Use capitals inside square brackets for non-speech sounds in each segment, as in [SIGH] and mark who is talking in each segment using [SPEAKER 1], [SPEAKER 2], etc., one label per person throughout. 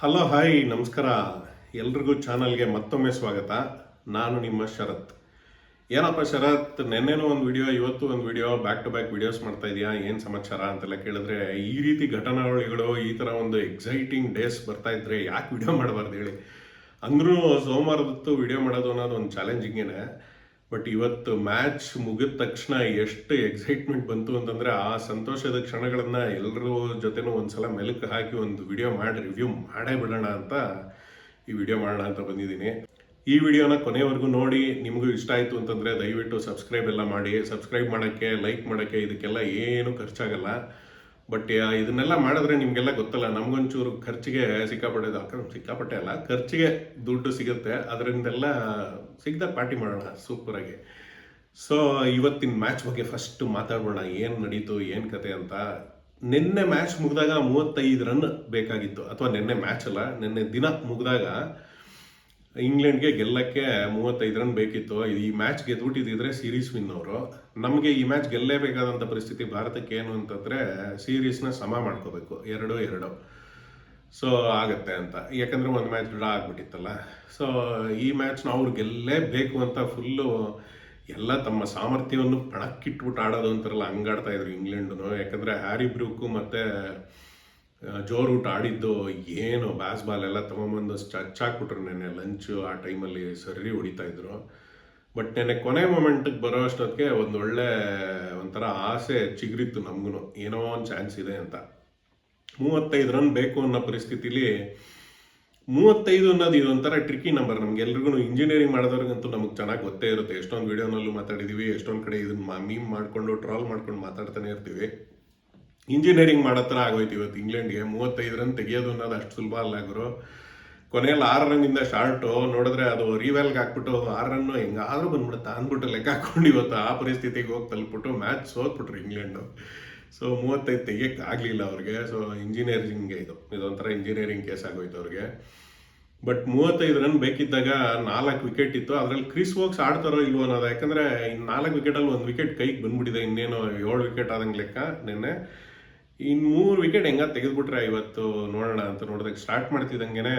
[SPEAKER 1] Hello hi ನಮಸ್ಕಾರ. ಎಲ್ರಿಗೂ ಚಾನಲ್ಗೆ ಮತ್ತೊಮ್ಮೆ ಸ್ವಾಗತ. ನಾನು ನಿಮ್ಮ ಶರತ್. ಏನಪ್ಪ ಶರತ್, ನೆನ್ನೆನೂ ಒಂದು ವಿಡಿಯೋ ಇವತ್ತು ಒಂದು video back to back videos ಮಾಡ್ತಾ ಇದೆಯಾ? ಏನು ಸಮಾಚಾರ ಅಂತೆಲ್ಲ ಕೇಳಿದ್ರೆ, ಈ ರೀತಿ ಘಟನಾವಳಿಗಳು, ಈ ಥರ ಒಂದು ಎಕ್ಸೈಟಿಂಗ್ ಡೇಸ್ ಬರ್ತಾ ಇದ್ರೆ ಯಾಕೆ ವಿಡಿಯೋ ಮಾಡಬಾರ್ದು ಹೇಳಿ. ಅಂದ್ರೂ ಸೋಮವಾರದತ್ತು ವಿಡಿಯೋ ಮಾಡೋದು ಅನ್ನೋದು ಒಂದು ಚಾಲೆಂಜಿಂಗೇನೆ ಬಟ್ ಇವತ್ತು ಮ್ಯಾಚ್ ಮುಗಿದ ತಕ್ಷಣ ಎಷ್ಟು ಎಕ್ಸೈಟ್ಮೆಂಟ್ ಬಂತು ಅಂತಂದ್ರೆ ಆ ಸಂತೋಷದ ಕ್ಷಣಗಳನ್ನು ಎಲ್ಲರೂ ಜೊತೆನೂ ಒಂದ್ಸಲ ಮೆಲುಕು ಹಾಕಿ ಒಂದು ವಿಡಿಯೋ ಮಾಡಿ ರಿವ್ಯೂ ಮಾಡೇ ಬಿಡೋಣ ಅಂತ ಈ ವಿಡಿಯೋ ಮಾಡೋಣ ಅಂತ ಬಂದಿದ್ದೀನಿ. ಈ ವಿಡಿಯೋನ ಕೊನೆವರೆಗೂ ನೋಡಿ, ನಿಮಗೂ ಇಷ್ಟ ಆಯಿತು ಅಂತಂದರೆ ದಯವಿಟ್ಟು ಸಬ್ಸ್ಕ್ರೈಬ್ ಎಲ್ಲ ಮಾಡಿ ಸಬ್ಸ್ಕ್ರೈಬ್ ಮಾಡೋಕ್ಕೆ ಲೈಕ್ ಮಾಡೋಕ್ಕೆ ಇದಕ್ಕೆಲ್ಲ ಏನು ಖರ್ಚಾಗಲ್ಲ. ಬಟ್ ಇದನ್ನೆಲ್ಲ ಮಾಡಿದ್ರೆ ನಿಮಗೆಲ್ಲ ಗೊತ್ತಲ್ಲ, ನಮಗೊಂಚೂರು ಖರ್ಚಿಗೆ ಸಿಕ್ಕಾಪಟ್ಟೆ ಸಿಕ್ಕಾಪಟ್ಟೆ ಅಲ್ಲ, ಖರ್ಚಿಗೆ ದುಡ್ಡು ಸಿಗುತ್ತೆ. ಅದರಿಂದೆಲ್ಲ ಸಿಗ್ದಾಗ ಪಾರ್ಟಿ ಮಾಡೋಣ ಸೂಪರಾಗಿ ಸೊ ಇವತ್ತಿನ ಮ್ಯಾಚ್ ಬಗ್ಗೆ ಫಸ್ಟ್ ಮಾತಾಡೋಣ ಏನು ನಡೀತು, ಏನು ಕತೆ ಅಂತ. ನಿನ್ನೆ ಮ್ಯಾಚ್ ಮುಗಿದಾಗ ಮೂವತ್ತೈದು ರನ್ ಬೇಕಾಗಿತ್ತು. ಅಥವಾ ನಿನ್ನೆ ಮ್ಯಾಚ್ ಅಲ್ಲ, ನಿನ್ನೆ ದಿನ ಮುಗಿದಾಗ ಇಂಗ್ಲೆಂಡ್ಗೆ ಗೆಲ್ಲಕ್ಕೆ ಮೂವತ್ತೈದು ರನ್ ಬೇಕಿತ್ತು. ಈ ಮ್ಯಾಚ್ ಗೆದ್ಬಿಟ್ಟಿದ್ರೆ ಸೀರೀಸ್ ವಿನ್ ಅವರು. ನಮಗೆ ಈ ಮ್ಯಾಚ್ ಗೆಲ್ಲೇಬೇಕಾದಂಥ ಪರಿಸ್ಥಿತಿ ಭಾರತಕ್ಕೆ ಏನು ಅಂತಂದ್ರೆ ಸೀರೀಸ್ನ ಸಮ ಮಾಡ್ಕೋಬೇಕು. ಎರಡು ಎರಡು. ಸೊ ಆಗತ್ತೆ ಅಂತ. ಯಾಕಂದ್ರೆ ಒಂದು ಮ್ಯಾಚ್ ಡ್ರಾ ಆಗಿಬಿಟ್ಟಿತ್ತಲ್ಲ. ಸೊ ಈ ಮ್ಯಾಚ್ನ ಅವ್ರು ಗೆಲ್ಲೇಬೇಕು ಅಂತ ಫುಲ್ಲು ಎಲ್ಲ ತಮ್ಮ ಸಾಮರ್ಥ್ಯವನ್ನು ಪಣಕ್ಕಿಟ್ಬಿಟ್ಟು ಆಡೋದು ಅಂತಾರಲ್ಲ, ಹಂಗಾಡ್ತಾ ಇದ್ರು ಇಂಗ್ಲೆಂಡ್ನು. ಯಾಕಂದ್ರೆ ಹ್ಯಾರಿ ಬ್ರೂಕು ಮತ್ತೆ ಜೋ ಊಟ ಆಡಿದ್ದು, ಏನು ಬ್ಯಾಸ್ ಬಾಲ್ ಎಲ್ಲ ತಗೊಂಬಂದು ಚಚ್ ಹಾಕ್ಬಿಟ್ರು ನೆನ್ನೆ ಲಂಚು ಆ ಟೈಮಲ್ಲಿ ಸರಿ ಹೊಡಿತಾ ಇದ್ರು. ಬಟ್ ನೆನೆ ಕೊನೆ ಮೊಮೆಂಟ್ಗೆ ಬರೋ ಅಷ್ಟೊತ್ತಿಗೆ ಒಂದು ಒಳ್ಳೆ ಒಂಥರ ಆಸೆ ಚಿಗುರಿತ್ತು ನಮಗೂ ಏನೋ ಒಂದು ಚಾನ್ಸ್ ಇದೆ ಅಂತ. ಮೂವತ್ತೈದು ರನ್ ಬೇಕು ಅನ್ನೋ ಪರಿಸ್ಥಿತಿಲಿ ಮೂವತ್ತೈದು ಅನ್ನೋದು ಇದೊಂಥರ ಟ್ರಿಕಿ ನಂಬರ್ ನಮ್ಗೆಲ್ರಿಗೂ ಇಂಜಿನಿಯರಿಂಗ್ ಮಾಡೋದ್ರಿಗಂತೂ ನಮಗೆ ಚೆನ್ನಾಗಿ ಗೊತ್ತೇ ಇರುತ್ತೆ. ಎಷ್ಟೊಂದು ವೀಡಿಯೋನಲ್ಲೂ ಮಾತಾಡಿದ್ದೀವಿ ಎಷ್ಟೊಂದು ಕಡೆ ಇದನ್ನ ಮೀಮ್ ಮಾಡಿಕೊಂಡು ಟ್ರಾಲ್ ಮಾಡ್ಕೊಂಡು ಮಾತಾಡ್ತಾನೆ ಇರ್ತೀವಿ. ಇಂಜಿನಿಯರಿಂಗ್ ಮಾಡೋ ಥರ ಆಗೋಯ್ತು ಇವತ್ತು ಇಂಗ್ಲೆಂಡ್ಗೆ ಮೂವತ್ತೈದು ರನ್ ತೆಗಿಯೋದು ಅನ್ನೋದು ಅಷ್ಟು ಸುಲಭ ಅಲ್ಲ ಗುರು. ಕೊನೆಯಲ್ಲಿ ಆರು ರನ್ನಿಂದ ಶಾರ್ಟು ನೋಡಿದ್ರೆ ಅದು ರಿವ್ಯಾಲ್ಗೆ ಹಾಕ್ಬಿಟ್ಟು ಆರು ರನ್ನು ಹೆಂಗಾದ್ರೂ ಬಂದ್ಬಿಡುತ್ತೆ. ಅಂದ್ಬಿಟ್ಟು ಲೆಕ್ಕ ಹಾಕೊಂಡು ಇವತ್ತು ಆ ಪರಿಸ್ಥಿತಿಗೆ ಹೋಗಿ ತಲುಪಿಬಿಟ್ಟು ಮ್ಯಾಚ್ ಸೋತ್ಬಿಟ್ರು ಇಂಗ್ಲೆಂಡು ಸೊ ಮೂವತ್ತೈದು ತೆಗಿಯಕ್ಕೆ ಆಗಲಿಲ್ಲ ಅವ್ರಿಗೆ. ಸೊ ಇಂಜಿನಿಯರಿಂಗ್ಗೆ ಇದು. ಇದೊಂಥರ ಇಂಜಿನಿಯರಿಂಗ್ ಕೇಸ್ ಆಗೋಯ್ತು ಅವ್ರಿಗೆ. ಬಟ್ ಮೂವತ್ತೈದು ರನ್ ಬೇಕಿದ್ದಾಗ ನಾಲ್ಕು ವಿಕೆಟ್ ಇತ್ತು. ಅದರಲ್ಲಿ ಕ್ರಿಸ್ ವೋಕ್ಸ್ ಆಡ್ತಾರೋ ಇಲ್ವೋ ಅನ್ನೋದು. ಯಾಕಂದರೆ ಇನ್ನು ನಾಲ್ಕು ವಿಕೆಟಲ್ಲಿ ಒಂದು ವಿಕೆಟ್ ಕೈಗೆ ಬಂದ್ಬಿಟ್ಟಿದೆ. ಇನ್ನೇನು ಏಳು ವಿಕೆಟ್ ಆದಂಗೆ ಲೆಕ್ಕ ನಿನ್ನೆ. ಇನ್ನು ಮೂರು ವಿಕೆಟ್ ಹೆಂಗ ತೆಗೆದ್ಬಿಟ್ರೆ ಇವತ್ತು ನೋಡೋಣ ಅಂತ ನೋಡಿದಾಗ ಸ್ಟಾರ್ಟ್ ಮಾಡ್ತಿದ್ದಂಗೆನೆ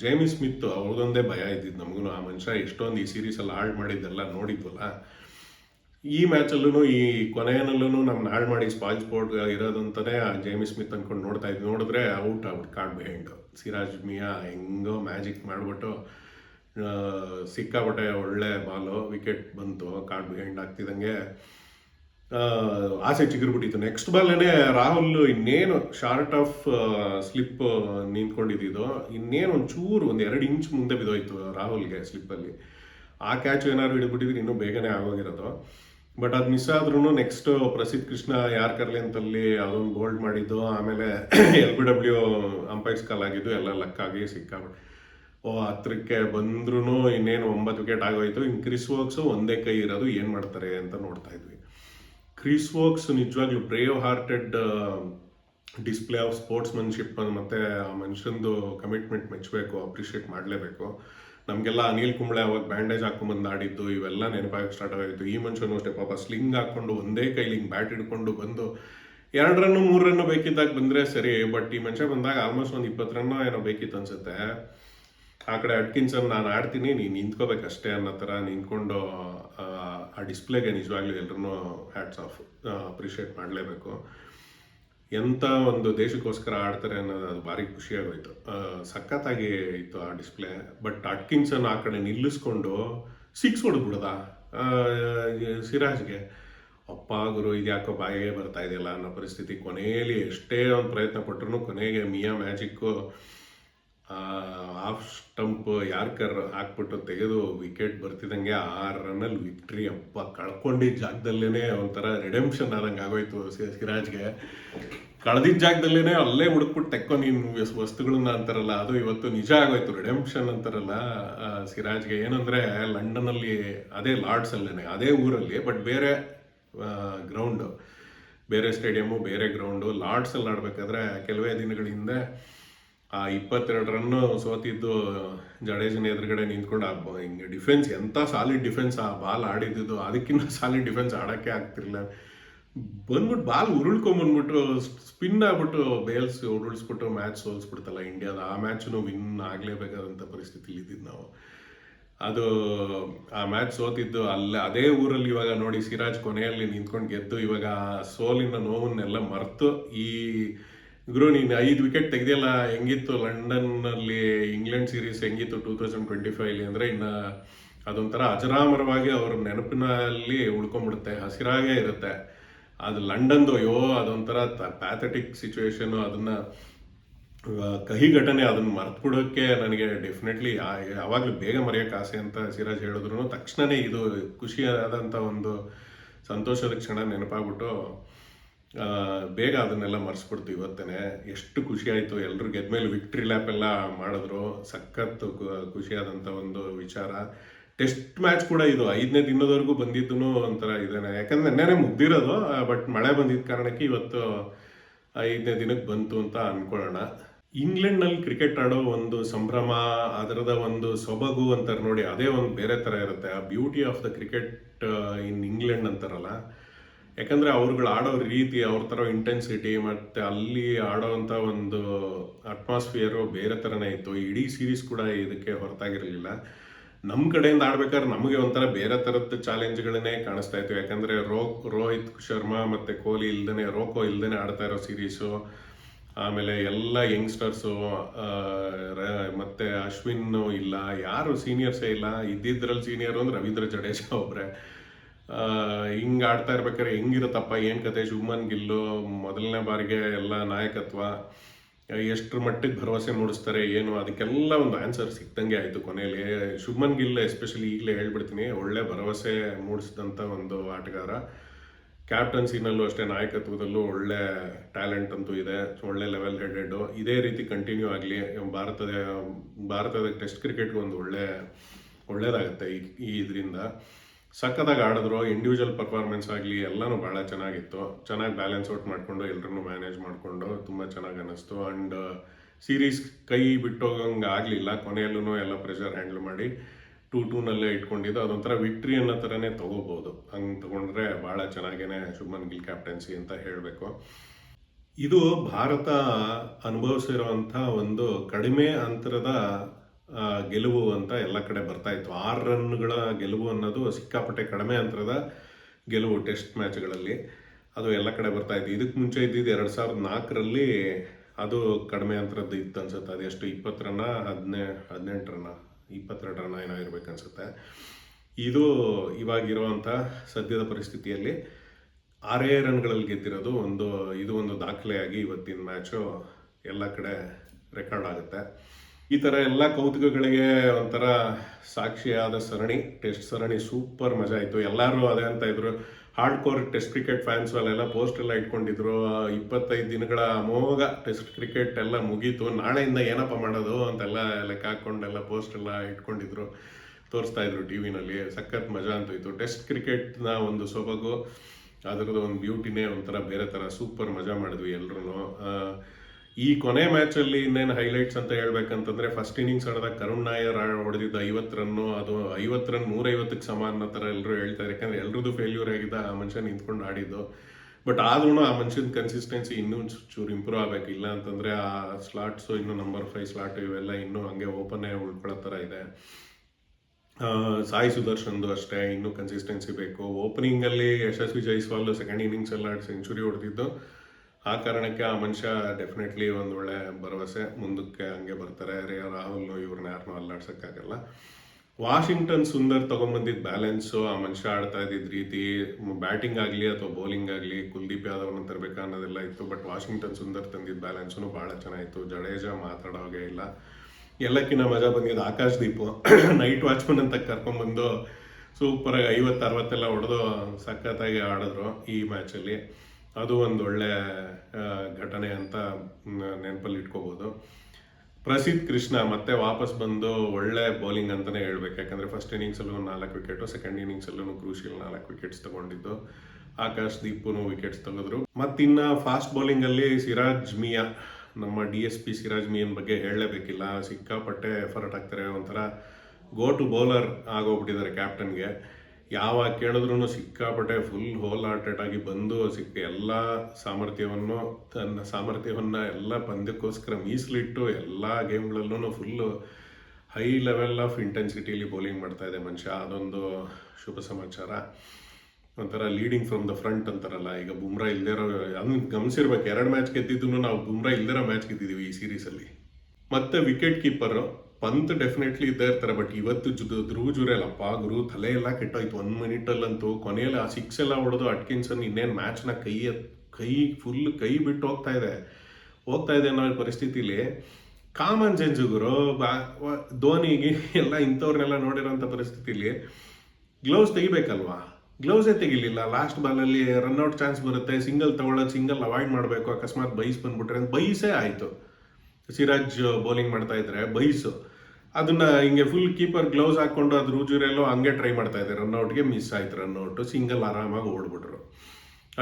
[SPEAKER 1] ಜೇಮಿ ಸ್ಮಿತ್ ಅವ್ರದೊಂದೇ ಭಯ ಇದ್ದಿದ್ದು ನಮಗೂ ಆ ಮನುಷ್ಯ ಎಷ್ಟೊಂದು ಈ ಸೀರೀಸಲ್ಲಿ ಹಾಳು ಮಾಡಿದ್ದೆಲ್ಲ ನೋಡಿದ್ವಲ್ಲ. ಈ ಮ್ಯಾಚಲ್ಲೂ ಈ ಕೊನೆಯಲ್ಲೂ ನಮ್ನ ಹಾಳು ಮಾಡಿ ಸ್ಪಾಜ್ ಸ್ಪೋರ್ಟ್ ಇರೋದಂತಲೇ ಆ ಜೇಮಿ ಸ್ಮಿತ್ ಅನ್ಕೊಂಡು ನೋಡ್ತಾ ಇದ್ವಿ. ನೋಡಿದ್ರೆ ಔಟ್ ಆಗ್ಬಿಟ್ಟು ಕಾರ್ಡ್ ಬಿಹೈಂಡ್ ಸಿರಾಜ್, ಮಿಯಾ ಹೆಂಗೋ ಮ್ಯಾಜಿಕ್ ಮಾಡಿಬಿಟ್ಟು ಸಿಕ್ಕಾಪಟ್ಟೆ ಒಳ್ಳೆ ಬಾಲು ವಿಕೆಟ್ ಬಂತು ಕಾರ್ಡ್ ಬಿಹೈಂಡ್ ಆಗ್ತಿದ್ದಂಗೆ. ಆಸೆ ಚಿಗುರ್ಬಿಟ್ಟಿತ್ತು. ನೆಕ್ಸ್ಟ್ ಬಾಲ್ನೇ ರಾಹುಲ್ ಇನ್ನೇನು ಶಾರ್ಟ್ ಆಫ್ ಸ್ಲಿಪ್ ನಿಂತ್ಕೊಂಡಿದ್ದು ಇನ್ನೇನು ಒಂದು ಚೂರು ಒಂದು ಎರಡು ಇಂಚ್ ಮುಂದೆ ಬಿದ್ದೋಯ್ತು ರಾಹುಲ್ಗೆ ಸ್ಲಿಪ್ಪಲ್ಲಿ ಆ ಕ್ಯಾಚ್ ಏನಾದ್ರು ಹಿಡಿದ್ಬಿಟ್ಟಿದ್ರೆ ಇನ್ನೂ ಬೇಗನೆ ಆಗೋಗಿರೋದು. ಬಟ್ ಅದು ಮಿಸ್ ಆದ್ರೂ ನೆಕ್ಸ್ಟ್ ಪ್ರಸಿದ್ಧ ಕೃಷ್ಣ ಯಾರ್ ಕರ್ಲಿ ಅಂತಲ್ಲಿ ಅದೊಂದು ಗೋಲ್ಡ್ ಮಾಡಿದ್ದು. ಆಮೇಲೆ L B W umpire's call ಆಗಿದ್ದು ಎಲ್ಲ ಲಕ್ಕಾಗಿ ಸಿಕ್ಕಾಬಿಟ್ಟು ಓ ಹತ್ರಕ್ಕೆ ಬಂದ್ರೂ ಇನ್ನೇನು ಒಂಬತ್ತು ವಿಕೆಟ್ ಆಗೋಯ್ತು. ಇನ್ನು ಕ್ರಿಸ್ ವಾಕ್ಸು ಒಂದೇ ಕೈ ಇರೋದು ಏನು ಮಾಡ್ತಾರೆ ಅಂತ ನೋಡ್ತಾ ಇದ್ವಿ. ಕ್ರಿಸ್ ವೋಕ್ಸ್ ನಿಜವಾಗ್ಲೂ brave hearted display of sportsmanship ಮತ್ತೆ ಆ ಮನುಷ್ಯಂದು ಕಮಿಟ್ಮೆಂಟ್ ಮೆಚ್ಚಬೇಕು, ಅಪ್ರಿಷಿಯೇಟ್ ಮಾಡಲೇಬೇಕು. ನಮಗೆಲ್ಲ ಅನಿಲ್ ಕುಂಬಳೆ ಅವಾಗ ಬ್ಯಾಂಡೇಜ್ ಹಾಕೊಂಡ್ಬಂದು ಆಡಿದ್ದು, ಇವೆಲ್ಲ ನೆನಪಾಗಿ ಸ್ಟಾರ್ಟ್ ಆಗಿತ್ತು. ಈ ಮನುಷ್ಯನೂ ಅಷ್ಟೇ, ಪಾಪ ಸ್ಲಿಂಗ್ ಹಾಕೊಂಡು ಒಂದೇ ಕೈಲಿ ಹಿಂಗೆ ಬ್ಯಾಟ್ ಹಿಡ್ಕೊಂಡು ಬಂದು ಎರಡು ರನ್ನು ಬೇಕಿದ್ದಾಗ ಬಂದರೆ ಸರಿ, ಬಟ್ ಈ ಮನುಷ್ಯ ಬಂದಾಗ ಆಲ್ಮೋಸ್ಟ್ ಒಂದು ಇಪ್ಪತ್ತು ರನ್ನು ಏನೋ ಬೇಕಿತ್ತು ಅನ್ಸುತ್ತೆ. ಆ ಕಡೆ ಅಟ್ಕಿನ್ಸನ್ ನಾನು ಆಡ್ತೀನಿ, ನೀನು ನಿಂತ್ಕೋಬೇಕಷ್ಟೇ ಅನ್ನೋ ಥರ ನಿಂತ್ಕೊಂಡು ಆ, ಡಿಸ್ಪ್ಲೇಗೆ ನಿಜವಾಗ್ಲೂ ಎಲ್ಲರೂ ಹ್ಯಾಟ್ಸ್ ಆಫ್ ಅಪ್ರಿಷಿಯೇಟ್ ಮಾಡಲೇಬೇಕು. ಎಂಥ ಒಂದು ದೇಶಕ್ಕೋಸ್ಕರ ಆಡ್ತಾರೆ ಅನ್ನೋದು ಅದು ಭಾರಿ ಖುಷಿಯಾಗೋಯ್ತು. ಸಖತ್ತಾಗಿ ಇತ್ತು ಆ ಡಿಸ್ಪ್ಲೇ ಬಟ್ ಅಟ್ಕಿನ್ಸನ್ ಆ ಕಡೆ ನಿಲ್ಲಿಸ್ಕೊಂಡು ಸಿಕ್ಸ್ ಹೊಡೆದ್ಬಿಡ್ದ? ಸಿರಾಜ್ಗೆ. ಅಪ್ಪ ಗುರು ಇದ್ಯಾಕೋ ಬಾಯಿಗೆ ಬರ್ತಾ ಇದೆಯಲ್ಲ ಅನ್ನೋ ಪರಿಸ್ಥಿತಿ ಕೊನೆಯಲ್ಲಿ ಎಷ್ಟೇ ಒಂದು ಪ್ರಯತ್ನ ಪಟ್ಟರು ಕೊನೆಗೆ Miya magic off stump yorker ಹಾಕ್ಬಿಟ್ಟು ತೆಗೆದು ವಿಕೆಟ್ ಬರ್ತಿದ್ದಂಗೆ ಆರು ರನ್ನಲ್ಲಿ ವಿಕ್ಟ್ರಿ ಅಪ್ಪ ಕಳ್ಕೊಂಡಿದ್ದ ಜಾಗದಲ್ಲೇ ಒಂಥರ ರಿಡೆಂಪ್ಷನ್ ಆದಂಗೆ ಆಗೋಯ್ತು ಸಿರಾಜ್ಗೆ. ಕಳೆದಿದ್ದ ಜಾಗದಲ್ಲೇ ಅಲ್ಲೇ ಹುಡುಕ್ಬಿಟ್ಟು ತೆಕ್ಕೋ ನೀನು ವಸ್ತುಗಳನ್ನ ಅಂತಾರಲ್ಲ, ಅದು ಇವತ್ತು ನಿಜ ಆಗೋಯ್ತು. ರಿಡೆಂಪ್ಷನ್ ಅಂತಾರಲ್ಲ ಸಿರಾಜ್ಗೆ. ಏನಂದ್ರೆ ಲಂಡನಲ್ಲಿ ಅದೇ ಲಾರ್ಡ್ಸ್ ಅಲ್ಲೇನೆ, ಅದೇ ಊರಲ್ಲಿ ಬಟ್ ಬೇರೆ ಗ್ರೌಂಡು ಬೇರೆ ಸ್ಟೇಡಿಯಮ್ಮು ಬೇರೆ ಗ್ರೌಂಡು ಲಾರ್ಡ್ಸಲ್ಲಿ ಆಡಬೇಕಾದ್ರೆ ಕೆಲವೇ ದಿನಗಳ ಹಿಂದೆ ಆ ಇಪ್ಪತ್ತೆರಡು ರನ್ನು ಸೋತಿದ್ದು ಜಡೇಜನ ಎದುರುಗಡೆ ನಿಂತ್ಕೊಂಡು ಆ ಹಿಂಗೆ ಡಿಫೆನ್ಸ್ ಎಂಥ ಸಾಲಿಡ್ ಡಿಫೆನ್ಸ್ ಆ? ಬಾಲ್ ಆಡಿದ್ದು ಅದಕ್ಕಿಂತ ಸಾಲಿಡ್ ಡಿಫೆನ್ಸ್ ಆಡೋಕ್ಕೆ ಆಗ್ತಿರ್ಲಿಲ್ಲ. ಬಂದ್ಬಿಟ್ಟು ಬಾಲ್ ಉರುಳ್ಕೊಂಬಂದ್ಬಿಟ್ಟು ಸ್ಪಿನ್ ಆಗ್ಬಿಟ್ಟು ಬೇಲ್ಸ್ ಉರುಳಿಸ್ಬಿಟ್ಟು ಮ್ಯಾಚ್ ಸೋಲ್ಸ್ಬಿಡ್ತಲ್ಲ ಇಂಡಿಯಾದ, ಆ ಮ್ಯಾಚ್ನು ವಿನ್ ಆಗಲೇಬೇಕಾದಂಥ ಪರಿಸ್ಥಿತಿಲಿ ಇದ್ದಿದ್ದು ನಾವು. ಅದು ಆ ಮ್ಯಾಚ್ ಸೋತಿದ್ದು ಅಲ್ಲೇ, ಅದೇ ಊರಲ್ಲಿ ಇವಾಗ ನೋಡಿ ಸಿರಾಜ್ ಕೊನೆಯಲ್ಲಿ ನಿಂತ್ಕೊಂಡು ಗೆದ್ದು ಇವಾಗ ಸೋಲಿನ ನೋವನ್ನೆಲ್ಲ ಮರೆತು ಈ ಗುರು, ನೀನು ಐದು ವಿಕೆಟ್ ತೆಗೆದಿಲ್ಲ. ಹೆಂಗಿತ್ತು ಲಂಡನ್ನಲ್ಲಿ ಇಂಗ್ಲೆಂಡ್ ಸೀರೀಸ್ ಹೆಂಗಿತ್ತು ಟೂ ತೌಸಂಡ್ ಟ್ವೆಂಟಿ ಫೈವ್ಲಿ ಅಂದರೆ ಇನ್ನು ಅದೊಂಥರ ಅಜರಾಮರವಾಗಿ ಅವ್ರ ನೆನಪಿನಲ್ಲಿ ಉಳ್ಕೊಂಡ್ಬಿಡುತ್ತೆ ಹಸಿರಾಗೇ ಇರುತ್ತೆ. ಅದು ಲಂಡನ್ದು ಅಯ್ಯೋ, ಅದೊಂಥರ ಪ್ಯಾಥೆಟಿಕ್ ಸಿಚುವೇಶನ್ ಅದನ್ನ ಕಹಿ ಘಟನೆ ಅದನ್ನ ಮರ್ತ್ಬಿಡೋಕ್ಕೆ ನನಗೆ ಡೆಫಿನೆಟ್ಲಿ ಯಾವಾಗಲೂ ಬೇಗ ಮರೆಯೋಕೆ ಆಸೆ ಅಂತ ಸಿರಾಜ್ ಹೇಳಿದ್ರು ತಕ್ಷಣನೇ ಇದು ಖುಷಿಯಾದಂಥ ಒಂದು ಸಂತೋಷದ ಕ್ಷಣ ನೆನಪಾಗ್ಬಿಟ್ಟು ಬೇಗ ಅದನ್ನೆಲ್ಲ ಮರ್ಸ್ಬಿಡ್ತು ಇವತ್ತೇನೆ. ಎಷ್ಟು ಖುಷಿ ಆಯಿತು ಎಲ್ಲರೂ ಗೆದ್ಮೇಲೆ ವಿಕ್ಟ್ರಿ ಲ್ಯಾಪ್ ಎಲ್ಲ ಮಾಡಿದ್ರು. ಸಖತ್ ಖು- ಖುಷಿಯಾದಂಥ ಒಂದು ವಿಚಾರ. ಟೆಸ್ಟ್ ಮ್ಯಾಚ್ ಕೂಡ ಇದು. ಐದನೇ ದಿನದವರೆಗೂ ಬಂದಿದ್ದು ಒಂಥರ ಇದೇನೆ. ಯಾಕಂದ್ರೆ ನೆನ್ನೆನೆ ಮುಗ್ದಿರೋದು ಬಟ್ ಮಳೆ ಬಂದಿದ್ದ ಕಾರಣಕ್ಕೆ ಇವತ್ತು ಐದನೇ ದಿನಕ್ಕೆ ಬಂತು ಅಂತ ಅನ್ಕೊಳ್ಳೋಣ. ಇಂಗ್ಲೆಂಡ್ನಲ್ಲಿ ಕ್ರಿಕೆಟ್ ಆಡೋ ಒಂದು ಸಂಭ್ರಮ, ಅದರದ ಒಂದು ಸೊಬಗು ಅಂತಾರೆ ನೋಡಿ, ಅದೇ ಒಂದು ಬೇರೆ ಥರ ಇರುತ್ತೆ. ಆ beauty of the cricket in England ಅಂತಾರಲ್ಲ ಯಾಕಂದ್ರೆ ಅವ್ರುಗಳು ಆಡೋ ರೀತಿ ಅವ್ರ ಥರ ಇಂಟೆನ್ಸಿಟಿ ಮತ್ತೆ ಅಲ್ಲಿ ಆಡೋವಂಥ ಒಂದು ಅಟ್ಮಾಸ್ಫಿಯರು ಬೇರೆ ಥರನೇ ಇತ್ತು. ಇಡೀ ಸೀರೀಸ್ ಕೂಡ ಇದಕ್ಕೆ ಹೊರತಾಗಿರಲಿಲ್ಲ. ನಮ್ಮ ಕಡೆಯಿಂದ ಆಡ್ಬೇಕಾದ್ರೆ ನಮಗೆ ಒಂಥರ ಬೇರೆ ಥರದ ಚಾಲೆಂಜ್ಗಳನ್ನೇ ಕಾಣಿಸ್ತಾ ಇತ್ತು. ಯಾಕಂದ್ರೆ ರೋ ರೋಹಿತ್ ಶರ್ಮಾ ಮತ್ತೆ ಕೊಹ್ಲಿ ಇಲ್ದೇ ರೋಕೋ ಇಲ್ದೇ ಆಡ್ತಾ ಇರೋ ಸೀರೀಸು ಆಮೇಲೆ ಎಲ್ಲ ಯಂಗ್ಸ್ಟರ್ಸು ಮತ್ತೆ ಅಶ್ವಿನ್ ಇಲ್ಲ ಯಾರು ಸೀನಿಯರ್ಸೇ ಇಲ್ಲ ಇದ್ದಿದ್ರಲ್ಲಿ ಸೀನಿಯರ್ ಅಂದ್ರೆ ರವೀಂದ್ರ ಜಡೇಜಾ ಒಬ್ರೆ. ಆ, ಹಿಂಗ್ ಆಡ್ತಾ ಇರ್ಬೇಕಾದ್ರೆ ಹೆಂಗಿರುತ್ತಪ್ಪ? ಏನು ಕತೆ? ಶುಭ್ಮನ್ ಗಿಲ್ಲು, ಮೊದಲನೇ ಬಾರಿಗೆ ಎಲ್ಲ ನಾಯಕತ್ವ, ಎಷ್ಟ್ರ ಮಟ್ಟಿಗೆ ಭರವಸೆ ಮೂಡಿಸ್ತಾರೆ, ಏನು? ಅದಕ್ಕೆಲ್ಲ ಒಂದು ಆನ್ಸರ್ ಸಿಕ್ದಂಗೆ ಆಯ್ತು ಕೊನೆಯಲ್ಲಿ. ಶುಭಮನ್ ಗಿಲ್ ಎಸ್ಪೆಷಲಿ ಈಗಲೇ ಹೇಳ್ಬಿಡ್ತೀನಿ, ಒಳ್ಳೆ ಭರವಸೆ ಮೂಡಿಸಿದಂಥ ಒಂದು ಆಟಗಾರ. ಕ್ಯಾಪ್ಟನ್ಸಿನಲ್ಲೂ ಅಷ್ಟೇ, ನಾಯಕತ್ವದಲ್ಲೂ ಒಳ್ಳೆ ಟ್ಯಾಲೆಂಟ್ ಅಂತೂ ಇದೆ, ಒಳ್ಳೆ ಲೆವೆಲ್ ಹೆಡೆಡು ಇದೇ ರೀತಿ ಕಂಟಿನ್ಯೂ ಆಗಲಿ, ಭಾರತದ ಭಾರತದ ಟೆಸ್ಟ್ ಕ್ರಿಕೆಟ್ಗೆ ಒಂದು ಒಳ್ಳೆ ಒಳ್ಳೆಯದಾಗುತ್ತೆ ಈ ಇದರಿಂದ. ಸಖತ್ತಾಗಿ ಆಡಿದ್ರು ಇಂಡಿವಿಜುವಲ್ ಪರ್ಫಾರ್ಮೆನ್ಸ್ ಆಗಲಿ ಎಲ್ಲನೂ ಭಾಳ ಚೆನ್ನಾಗಿತ್ತು. ಚೆನ್ನಾಗಿ ಬ್ಯಾಲೆನ್ಸ್ ಔಟ್ ಮಾಡಿಕೊಂಡು ಎಲ್ಲರನ್ನೂ ಮ್ಯಾನೇಜ್ ಮಾಡಿಕೊಂಡು ತುಂಬ ಚೆನ್ನಾಗಿ ಅನ್ನಿಸ್ತು. ಆ್ಯಂಡ್ ಸೀರೀಸ್ ಕೈ ಬಿಟ್ಟೋಗಂಗೆ ಆಗಲಿಲ್ಲ. ಕೊನೆಯಲ್ಲೂ ಎಲ್ಲ ಪ್ರೆಷರ್ ಹ್ಯಾಂಡಲ್ ಮಾಡಿ ಟೂ ಟೂನಲ್ಲೇ ಇಟ್ಕೊಂಡಿದ್ದು. ಅದೊಂಥರ ವಿಕ್ಟ್ರಿ ಅನ್ನೋ ಥರನೇ ತೊಗೋಬೋದು. ಹಂಗೆ ತಗೊಂಡ್ರೆ ಭಾಳ ಚೆನ್ನಾಗೇ ಶುಭ್ಮನ್ ಗಿಲ್ ಕ್ಯಾಪ್ಟನ್ಸಿ ಅಂತ ಹೇಳಬೇಕು. ಇದು ಭಾರತ ಅನುಭವಿಸಿರುವಂಥ ಒಂದು ಕಡಿಮೆ ಅಂತರದ ಗೆಲುವು ಅಂತ ಎಲ್ಲ ಕಡೆ ಬರ್ತಾ ಇತ್ತು. ಆರು ರನ್ಗಳ ಗೆಲುವು ಅನ್ನೋದು ಸಿಕ್ಕಾಪಟ್ಟೆ ಕಡಿಮೆ ಅಂತರದ ಗೆಲುವು ಟೆಸ್ಟ್ ಮ್ಯಾಚ್ಗಳಲ್ಲಿ ಅದು ಎಲ್ಲ ಕಡೆ ಬರ್ತಾ ಇತ್ತು. ಇದಕ್ಕೆ ಮುಂಚೆ ಇದ್ದಿದ್ದು ಎರಡು ಸಾವಿರದ ನಾಲ್ಕರಲ್ಲಿ ಅದು ಕಡಿಮೆ ಅಂತರದ್ದು ಇತ್ತು ಅನ್ಸುತ್ತೆ. ಅದೆಷ್ಟು ಇಪ್ಪತ್ತು ರನ್ನ, ಹದಿನೇ, ಹದಿನೆಂಟು ರನ್ನ, ಇಪ್ಪತ್ತೆರಡು ರನ್ನ ಏನೋ ಇರಬೇಕು ಅನ್ಸುತ್ತೆ. ಇದು ಇವಾಗಿರುವಂಥ ಸದ್ಯದ ಪರಿಸ್ಥಿತಿಯಲ್ಲಿ ಆರೇ ರನ್ಗಳಲ್ಲಿ ಗೆದ್ದಿರೋದು ಒಂದು, ಇದು ಒಂದು ದಾಖಲೆಯಾಗಿ ಇವತ್ತಿನ ಮ್ಯಾಚು ಎಲ್ಲ ಕಡೆ ರೆಕಾರ್ಡ್ ಆಗುತ್ತೆ. ಈ ಥರ ಎಲ್ಲ ಕೌತುಕಗಳಿಗೆ ಒಂಥರ ಸಾಕ್ಷಿಯಾದ ಸರಣಿ, ಟೆಸ್ಟ್ ಸರಣಿ, ಸೂಪರ್ ಮಜಾ ಆಯಿತು ಎಲ್ಲರೂ ಅದೇ ಅಂತ ಇದ್ರು. Hard core test cricket fans ಅಲ್ಲೆಲ್ಲ ಪೋಸ್ಟ್ ಎಲ್ಲ ಇಟ್ಕೊಂಡಿದ್ರು. ಇಪ್ಪತ್ತೈದು ದಿನಗಳ ಅಮೋಘ ಟೆಸ್ಟ್ ಕ್ರಿಕೆಟ್ ಎಲ್ಲ ಮುಗೀತು. ನಾಳೆಯಿಂದ ಏನಪ್ಪ ಮಾಡೋದು ಅಂತೆಲ್ಲ ಲೆಕ್ಕ ಹಾಕ್ಕೊಂಡೆಲ್ಲ ಪೋಸ್ಟ್ ಎಲ್ಲ ಇಟ್ಕೊಂಡಿದ್ರು. ತೋರಿಸ್ತಾ ಇದ್ರು ಟಿ ವಿನಲ್ಲಿ. ಸಖತ್ ಮಜಾ ಅಂತೂ ಇತ್ತು. ಟೆಸ್ಟ್ ಕ್ರಿಕೆಟ್ನ ಒಂದು ಸೊಬಗು, ಅದರದ್ದು ಒಂದು ಬ್ಯೂಟಿನೇ ಒಂಥರ ಬೇರೆ ಥರ ಸೂಪರ್ ಮಜಾ ಮಾಡಿದ್ವಿ ಎಲ್ರೂ ಈ ಕೊನೆ ಮ್ಯಾಚಲ್ಲಿ ಇನ್ನೇನು ಹೈಲೈಟ್ಸ್ ಅಂತ ಹೇಳ್ಬೇಕಂತಂದ್ರೆ ಫಸ್ಟ್ ಇನ್ನಿಂಗ್ಸ್ ಆಡಿದಾಗ ಕರುಣ್ ನಾಯರ್ ಹೊಡೆದಿದ್ದ ಐವತ್ತು ರನ್ನು ಅದು ಐವತ್ತು ರನ್ ನೂರೈವತ್ತಕ್ಕೆ ಸಮಾನ ಥರ ಎಲ್ಲರೂ ಹೇಳ್ತಾರೆ ಯಾಕಂದ್ರೆ ಎಲ್ರದ್ದು ಫೇಲ್ಯೂರ್ ಆಗಿದ್ದ ಆ ಮನುಷ್ಯ ನಿಂತ್ಕೊಂಡು ಆಡಿದ್ದು. ಬಟ್ ಆದ್ರೂ ಆ ಮನುಷ್ಯನ ಕನ್ಸಿಸ್ಟೆನ್ಸಿ ಇನ್ನೂ ಚೂರು ಇಂಪ್ರೂವ್ ಆಗಬೇಕು. ಇಲ್ಲ ಅಂತಂದ್ರೆ ಆ ಸ್ಲಾಟ್ಸು ಇನ್ನೂ ನಂಬರ್ ಫೈವ್ ಸ್ಲಾಟ್ ಇವೆಲ್ಲ ಇನ್ನೂ ಹಾಗೆ ಓಪನ್ನೇ ಉಳ್ಕೊಳ್ಳೋ ಥರ ಇದೆ. ಸಾಯಿ ಸುದರ್ಶನ್ದು ಅಷ್ಟೇ, ಇನ್ನೂ ಕನ್ಸಿಸ್ಟೆನ್ಸಿ ಬೇಕು. ಓಪನಿಂಗಲ್ಲಿ ಯಶಸ್ವಿ ಜೈಸ್ವಾಲ್ ಸೆಕೆಂಡ್ ಇನ್ನಿಂಗ್ಸ್ ಎಲ್ಲ ಸೆಂಚುರಿ ಹೊಡೆದಿದ್ದು. ಆ ಕಾರಣಕ್ಕೆ ಆ ಮನುಷ್ಯ ಡೆಫಿನೆಟ್ಲಿ ಒಂದು ಒಳ್ಳೆ ಭರವಸೆ ಮುಂದಕ್ಕೆ ಹಂಗೆ ಬರ್ತಾರೆ. ರೇ ರಾಹುಲ್ ಇವ್ರನ್ನ ಯಾರನ್ನೂ ಅಲ್ಲಾಡ್ಸೋಕ್ಕಾಗಲ್ಲ. ವಾಷಿಂಗ್ಟನ್ ಸುಂದರ್ ತಗೊಂಬಂದಿದ್ದ ಬ್ಯಾಲೆನ್ಸು ಆ ಮನುಷ್ಯ ಆಡ್ತಾ ಇದ್ದಿದ್ದ ರೀತಿ ಬ್ಯಾಟಿಂಗ್ ಆಗಲಿ ಅಥವಾ ಬೌಲಿಂಗ್ ಆಗಲಿ, ಕುಲ್ದೀಪ್ ಯಾದವ್ನ ತರಬೇಕಾ ಅನ್ನೋದೆಲ್ಲ ಇತ್ತು ಬಟ್ ವಾಷಿಂಗ್ಟನ್ ಸುಂದರ್ ತಂದಿದ್ದ ಬ್ಯಾಲೆನ್ಸೂ ಭಾಳ ಚೆನ್ನಾಗಿತ್ತು. ಜಡೇಜ ಮಾತಾಡೋ ಹಾಗೆ ಇಲ್ಲ. ಎಲ್ಲಕ್ಕಿಂತ ಮಜಾ ಬಂದಿದ್ದು ಆಕಾಶ್ ದೀಪು. [COUGHS] ನೈಟ್ ವಾಚ್ಮನ್ ಅಂತ ಕರ್ಕೊಂಡ್ಬಂದು ಸೂಪರಾಗಿ ಐವತ್ತು, ಅರವತ್ತೆಲ್ಲ ಹೊಡೆದು ಸಖತ್ತಾಗಿ ಆಡಿದ್ರು ಈ ಮ್ಯಾಚಲ್ಲಿ ಅದು ಒಂದು ಒಳ್ಳೆ ಘಟನೆ ಅಂತ ನೆನಪಲ್ಲಿ ಇಟ್ಕೋಬೋದು. ಪ್ರಸಿದ್ಧ ಕೃಷ್ಣ ಮತ್ತೆ ವಾಪಸ್ ಬಂದು ಒಳ್ಳೆ ಬೌಲಿಂಗ್ ಅಂತಾನೆ ಹೇಳ್ಬೇಕು. ಯಾಕಂದ್ರೆ ಫಸ್ಟ್ ಇನ್ನಿಂಗ್ಸಲ್ಲೂ ನಾಲ್ಕು ವಿಕೆಟು ಸೆಕೆಂಡ್ ಇನ್ನಿಂಗ್ಸಲ್ಲೂ ಕ್ರೂಷಿಯಲ್ ನಾಲ್ಕು ವಿಕೆಟ್ಸ್ ತಗೊಂಡಿದ್ದು. ಆಕಾಶ್ ದೀಪುನು ವಿಕೆಟ್ಸ್ ತೆಗೆದ್ರು. ಮತ್ತಿನ್ನ ಫಾಸ್ಟ್ ಬೌಲಿಂಗ್ ಅಲ್ಲಿ ಸಿರಾಜ್ ಮಿಯಾ, ನಮ್ಮ D S P Siraj Miyan ಬಗ್ಗೆ ಹೇಳಲೇಬೇಕಿಲ್ಲ. ಸಿಕ್ಕಾಪಟ್ಟೆ ಎಫರ್ಟ್ ಆಗ್ತಾರೆ ಒಂಥರ ಗೋ ಟು ಬೌಲರ್ ಆಗೋಗ್ಬಿಟ್ಟಿದ್ದಾರೆ ಕ್ಯಾಪ್ಟನ್ಗೆ ಯಾವಾಗ ಕೇಳಿದ್ರು ಸಿಕ್ಕಾಪಟ್ಟೆ ಫುಲ್ ಹೋಲ್ ಹಾರ್ಟೆಡ್ ಆಗಿ ಬಂದು ಸಿಕ್ಕ ಎಲ್ಲ ಸಾಮರ್ಥ್ಯವನ್ನು ತನ್ನ ಸಾಮರ್ಥ್ಯವನ್ನು ಎಲ್ಲ ಪಂದ್ಯಕ್ಕೋಸ್ಕರ ಮೀಸಲಿಟ್ಟು ಎಲ್ಲ ಗೇಮ್ಗಳಲ್ಲೂ ಫುಲ್ಲು ಹೈ ಲೆವೆಲ್ ಆಫ್ ಇಂಟೆನ್ಸಿಟಿಲಿ ಬೌಲಿಂಗ್ ಮಾಡ್ತಾ ಇದೆ ಮನುಷ್ಯ. ಅದೊಂದು ಶುಭ ಸಮಾಚಾರ. ಒಂಥರ ಲೀಡಿಂಗ್ ಫ್ರಮ್ ದ ಫ್ರಂಟ್ ಅಂತಾರಲ್ಲ, ಈಗ ಬುಮ್ರಾ ಇಲ್ದಿರೋ ಅದನ್ನ ಗಮನಿಸಿರ್ಬೇಕು. ಎರಡು ಮ್ಯಾಚ್ ಗೆದ್ದಿದ್ದು ನಾವು ಬುಮ್ರಾ ಇಲ್ದಿರೋ ಮ್ಯಾಚ್ ಗೆದ್ದಿದ್ದೀವಿ ಈ ಸೀರೀಸಲ್ಲಿ ಮತ್ತೆ ವಿಕೆಟ್ ಕೀಪರ್ ಪಂತ್ ಡೆಫಿನೆಟ್ಲಿ ಇದ್ದೇ ಇರ್ತಾರೆ ಬಟ್ ಇವತ್ತು ಜುದು ಧ್ರುವ ಜುರೇಲ್ ಗುರು ತಲೆ ಎಲ್ಲ ಕೆಟ್ಟೋಯ್ತು. ಒನ್ ಮಿನಿಟಲ್ಲಂತೂ ಕೊನೆಯಲ್ಲಿ ಆ ಸಿಕ್ಸ್ ಎಲ್ಲ ಹೊಡೆದು ಅಟ್ಕಿನ್ಸನ್ ಇನ್ನೇನು ಮ್ಯಾಚ್ನ ಕೈ ಕೈ ಫುಲ್ ಕೈ ಬಿಟ್ಟು ಹೋಗ್ತಾ ಇದೆ. ಹೋಗ್ತಾ ಇದೆ ಅನ್ನೋ ಪರಿಸ್ಥಿತಿಲಿ ಕಾಮನ್ ಸೆನ್ಸ್ ಗುರು, ಬಾ ಧೋನಿಗೆ ಎಲ್ಲ ಇಂಥವ್ರನ್ನೆಲ್ಲ ನೋಡಿರೋಂಥ ಪರಿಸ್ಥಿತಿಲಿ ಗ್ಲೌಸ್ ತೆಗಿಬೇಕಲ್ವಾ? ಗ್ಲೌಸೇ ತೆಗಿಲಿಲ್ಲ. ಲಾಸ್ಟ್ ಬಾಲಲ್ಲಿ ರನ್ಔಟ್ ಚಾನ್ಸ್ ಬರುತ್ತೆ. ಸಿಂಗಲ್ ತಗೊಳ್ಳೋದು ಸಿಂಗಲ್ ಅವಾಯ್ಡ್ ಮಾಡಬೇಕು. ಅಕಸ್ಮಾತ್ ಬೈಸ್ ಬಂದ್ಬಿಟ್ರೆ, ಬೈಸೇ ಆಯಿತು. ಸಿರಾಜ್ ಬೌಲಿಂಗ್ ಮಾಡ್ತಾ ಇದ್ರೆ, ಬೈಸು. ಅದನ್ನ ಹಿಂಗೆ ಫುಲ್ ಕೀಪರ್ ಗ್ಲೌಸ್ ಹಾಕೊಂಡು ಅದು ರುಜುರೆಲ್ಲೋ ಹಂಗೆ ಟ್ರೈ ಮಾಡ್ತಾ ಇದ್ದಾರೆ. ರನ್ಔಟ್ಗೆ ಮಿಸ್ ಆಯ್ತು ರನ್ಔಟ್ ಸಿಂಗಲ್ ಆರಾಮಾಗಿ ಓಡ್ಬಿಟ್ರು.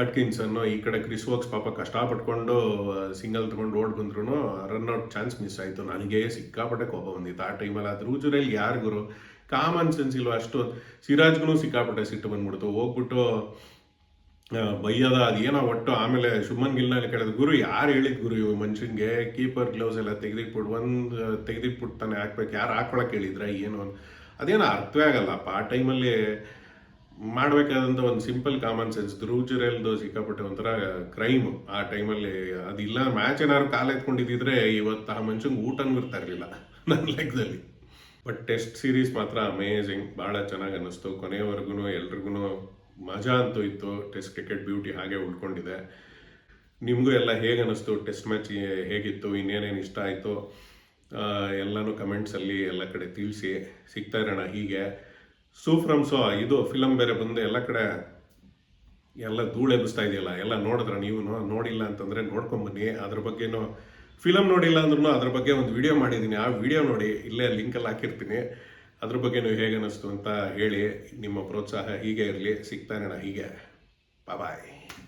[SPEAKER 1] ಅಟ್ಕಿನ್ಸನ್ ಈ ಕಡೆ ಕ್ರಿಸ್ ವಾಕ್ಸ್ ಪಾಪ ಕಷ್ಟಪಟ್ಕೊಂಡು ಸಿಂಗಲ್ ತಗೊಂಡು ಓಡ್ ಬಂದ್ರು ರನ್ಔಟ್ ಚಾನ್ಸ್ ಮಿಸ್ ಆಯಿತು. ನನಗೆ ಸಿಕ್ಕಾಪಟ್ಟೆ ಕೋಪ ಬಂದಿತ್ತು. ಆ ಟೈಮಲ್ಲಿ ಅದು ರೂಜುರಲ್ಲಿ ಯಾರಿಗೂ ಕಾಮನ್ ಸೆನ್ಸ್ ಇಲ್ವ ಅಷ್ಟು? ಸಿರಾಜ್ಗೂ ಸಿಕ್ಕಾಪಟ್ಟೆ ಸಿಟ್ಟು ಬಂದ್ಬಿಡ್ತು. ಹೋಗ್ಬಿಟ್ಟು ಬೈಯದ ಅದೇನೋ ಒಟ್ಟು ಆಮೇಲೆ ಶುಭನ್ ಗಿಲ್ನಲ್ಲಿ ಕೇಳಿದ ಗುರು ಯಾರು ಹೇಳಿದ ಗುರು ಇವು ಮನುಷ್ಯನಿಗೆ? ಕೀಪರ್ ಗ್ಲೌಸ್ ಎಲ್ಲ ತೆಗೆದಿಟ್ಬಿಟ್ಟು ಒಂದು ತೆಗೆದಿಟ್ಬಿಟ್ಟು ತಾನೆ ಹಾಕ್ಬೇಕು. ಯಾರು ಹಾಕೊಳಕ್ಕೆ ಹೇಳಿದ್ರ, ಏನು. ಅದೇನೋ ಅರ್ಥವೇ ಆಗಲ್ಲಪ್ಪ ಆ ಟೈಮಲ್ಲಿ ಮಾಡಬೇಕಾದಂಥ ಒಂದು ಸಿಂಪಲ್ ಕಾಮನ್ ಸೆನ್ಸ್ ಧ್ರುವಜುರೆಲ್ದು ಸಿಕ್ಕಾಪಟ್ಟೆ ಒಂಥರ ಕ್ರೈಮ್ ಆ ಟೈಮಲ್ಲಿ ಅದಿಲ್ಲ ಮ್ಯಾಚ್ ಏನಾದ್ರು ಕಾಲು ಎತ್ಕೊಂಡಿದ್ದಿದ್ರೆ ಇವತ್ತು ಆ ಮನುಷ್ಯಂಗೆ ಊಟನೂ ಇರ್ತಾ ಇರಲಿಲ್ಲ ನನ್ನ ಲೆಕ್ಕದಲ್ಲಿ ಬಟ್ ಟೆಸ್ಟ್ ಸೀರೀಸ್ ಮಾತ್ರ ಅಮೇಝಿಂಗ್ ಭಾಳ ಚೆನ್ನಾಗಿ ಅನ್ನಿಸ್ತು. ಕೊನೆಯವರೆಗೂ ಎಲ್ರಿಗೂ ಮಜಾ ಅಂತೂ ಇತ್ತು. ಟೆಸ್ಟ್ ಕ್ರಿಕೆಟ್ ಬ್ಯೂಟಿ ಹಾಗೆ ಉಳ್ಕೊಂಡಿದೆ. ನಿಮಗೂ ಎಲ್ಲ ಹೇಗೆ ಅನ್ನಿಸ್ತು ಟೆಸ್ಟ್ ಮ್ಯಾಚ್ ಹೇಗಿತ್ತು? ಇನ್ನೇನೇನು ಇಷ್ಟ ಆಯಿತು? ಎಲ್ಲನೂ ಕಮೆಂಟ್ಸಲ್ಲಿ ಎಲ್ಲ ಕಡೆ ತಿಳಿಸಿ. ಸಿಗ್ತಾ ಇರೋಣ ಹೀಗೆ. ಸೂ ಫ್ರಮ್ ಸೊ, ಇದು ಫಿಲಮ್ ಬೇರೆ ಬಂದು ಎಲ್ಲ ಕಡೆ ಎಲ್ಲ ಧೂಳು ಎಬ್ಬಿಸ್ತಾ ಇದೆಯಲ್ಲ, ಎಲ್ಲ ನೋಡಿದ್ರೆ ನೀವು? ನೋಡಿಲ್ಲ ಅಂತಂದರೆ ನೋಡ್ಕೊಂಬನ್ನಿ ಅದ್ರ ಬಗ್ಗೆನೂ ಫಿಲಮ್ ನೋಡಿಲ್ಲ ಅಂದ್ರೂ ಅದ್ರ ಬಗ್ಗೆ ಒಂದು ವಿಡಿಯೋ ಮಾಡಿದ್ದೀನಿ ಆ ವಿಡಿಯೋ ನೋಡಿ, ಇಲ್ಲೇ ಲಿಂಕಲ್ಲಿ ಹಾಕಿರ್ತೀನಿ. ಅದ್ರ ಬಗ್ಗೆ ನೀವು ಹೇಗೆ ಅನ್ನಿಸ್ತು ಅಂತ ಹೇಳಿ ನಿಮ್ಮ ಪ್ರೋತ್ಸಾಹ ಹೀಗೆ ಇರಲಿ ಸಿಗ್ತಾ ಹೀಗೆ. ಬಾಯ್